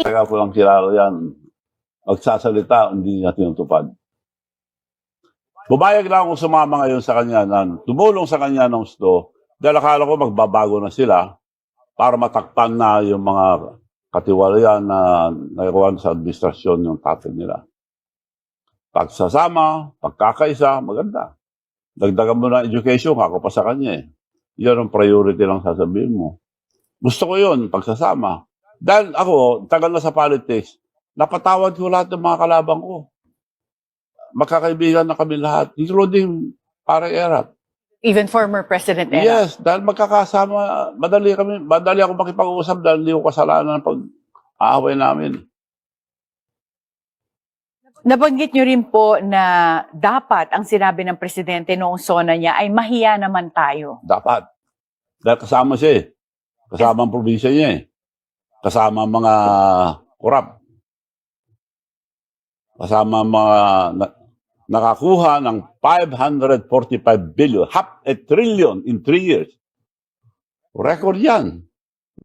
Kaya ko lang kilala yan. Magsasalita, hindi niya tinutupad. Bumayag lang ako sumama ngayon sa kanya na tumulong sa kanya ng gusto dahil akala ko magbabago na sila para matakpan na yung mga katiwalayan na nagawa sa administrasyon yung tatay nila. Pagsasama, pagkakaisa, maganda. Dagdagan mo na education, ako pa sa kanya eh. Yan ang priority lang sasabihin mo. Gusto ko yun, pagsasama. Dahil ako, tagal na sa politics, napatawad ko lahat ng mga kalabang ko. Magkakaibigan na kami lahat, including pare Erap. Even former President Era. Yes, dahil magkakasama, madali kami, madali ako makipag-uusap dahil hindi ko kasalanan ng pag-aaway namin. Nabanggit nyo rin po na dapat ang sinabi ng Presidente noong SONA niya ay mahiya naman tayo. Dapat. Dahil kasama siya eh. Kasama ang probinsya niya eh. Kasama mga korap. Kasama mga na- nakakuha ng 545 billion, half a trillion in three years. Record yan.